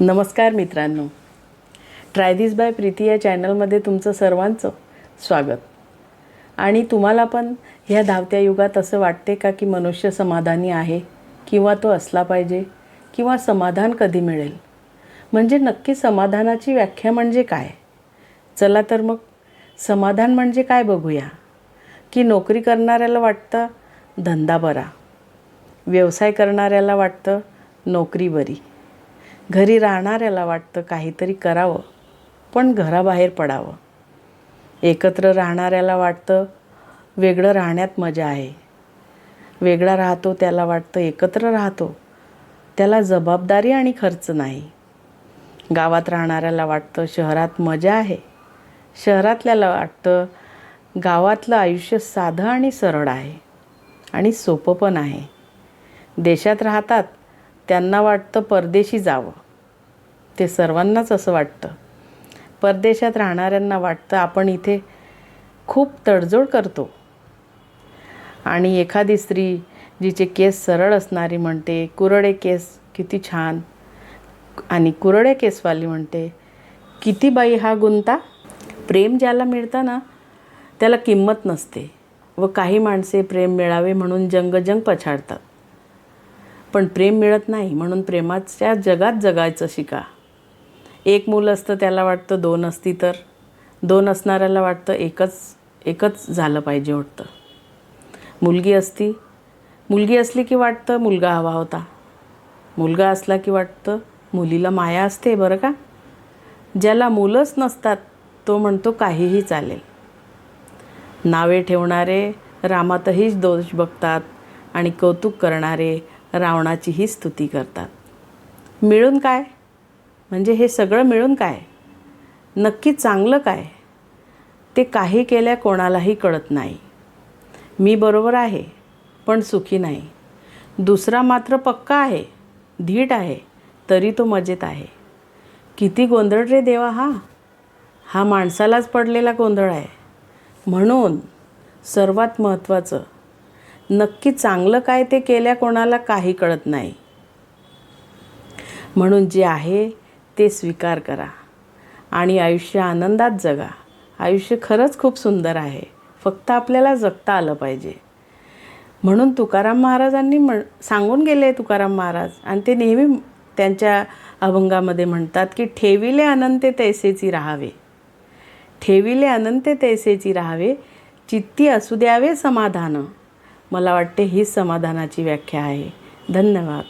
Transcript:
नमस्कार मित्रांनो. Try this by Preeti या चॅनलमध्ये तुमचं सर्वांचं स्वागत. आणि तुम्हाला पण ह्या धावत्या युगात असं वाटते का की मनुष्य समाधानी आहे किंवा तो असला पाहिजे किंवा समाधान कधी मिळेल? म्हणजे नक्की समाधानाची व्याख्या म्हणजे काय? चला तर मग समाधान म्हणजे काय बघूया. की नोकरी करणाऱ्याला वाटतं धंदा बरा व्यवसाय करणाऱ्याला वाटतं नोकरी बरी. घरी राहणाऱ्याला वाटतं काहीतरी करावं पण घराबाहेर पडावं. एकत्र राहणाऱ्याला वाटतं वेगळं राहण्यात मजा आहे. वेगळा राहतो त्याला वाटतं एकत्र राहतो. त्याला जबाबदारी आणि खर्च नाही. गावात राहणाऱ्याला वाटतं शहरात मजा आहे. शहरातल्याला वाटतं गावातलं आयुष्य साधं आणि सरळ आहे. आणि सोपं पण आहे. देशात राहतात त्यांना वाटतं परदेशी जावं. ते सर्वांनाच असं वाटतं. परदेशात राहणाऱ्यांना वाटतं आपण इथे खूप तडजोड करतो. आणि एखादी स्त्री जिचे केस सरळ असणारी म्हणते कुरडे केस किती छान आणि कुरडे केसवाली म्हणते किती बाई हा गुंता? प्रेम ज्याला मिळतं ना त्याला किंमत नसते व काही माणसे प्रेम मिळावे म्हणून जंगजंग पछाडतात. पण प्रेम मिळत नाही म्हणून प्रेमाच्या जगात जगायचं शिका. एक मूल असतं त्याला वाटतं दोन असती तर. दोन असणाऱ्याला वाटतं एकच एकच झालं पाहिजे वाटतं. मुलगी असती. मुलगी असली की वाटतं मुलगा हवा होता. मुलगा असला की वाटतं मुलीला माया असते बरं का? ज्याला मुलंच नसतात तो म्हणतो काहीही चालेल. नावे ठेवणारे रामातहीच दोष बघतात आणि कौतुक करणारे रावणाचीही स्तुती करतात. मिळून काय? म्हणजे हे सगळं मिळून काय? नक्की चांगलं काय? ते काही केल्या कोणालाही कळत नाही. मी बरोबर आहे पण सुखी नाही. दुसरा मात्र पक्का आहे धीट आहे तरी तो मजेत आहे. किती गोंधळ रे देवा हा. हा माणसालाच पडलेला गोंधळ आहे. म्हणून सर्वात महत्त्वाचं नक्की चांगलं काय ते केल्या कोणाला काही कळत नाही. म्हणून जे आहे ते स्वीकार करा. आणि आयुष्य आनंदात जगा. आयुष्य खरंच खूप सुंदर आहे. फक्त आपल्याला जगता आलं पाहिजे. म्हणून तुकाराम महाराजांनी म्हण सांगून गेले तुकाराम महाराज. आणि ते नेहमी त्यांच्या अभंगामध्ये म्हणतात की ठेविले अनंते तैसेची राहावे. ठेविले अनंते तैसेची राहावे. चित्ती असू द्यावे समाधान. मला वाटते ही समाधानाची व्याख्या आहे. धन्यवाद.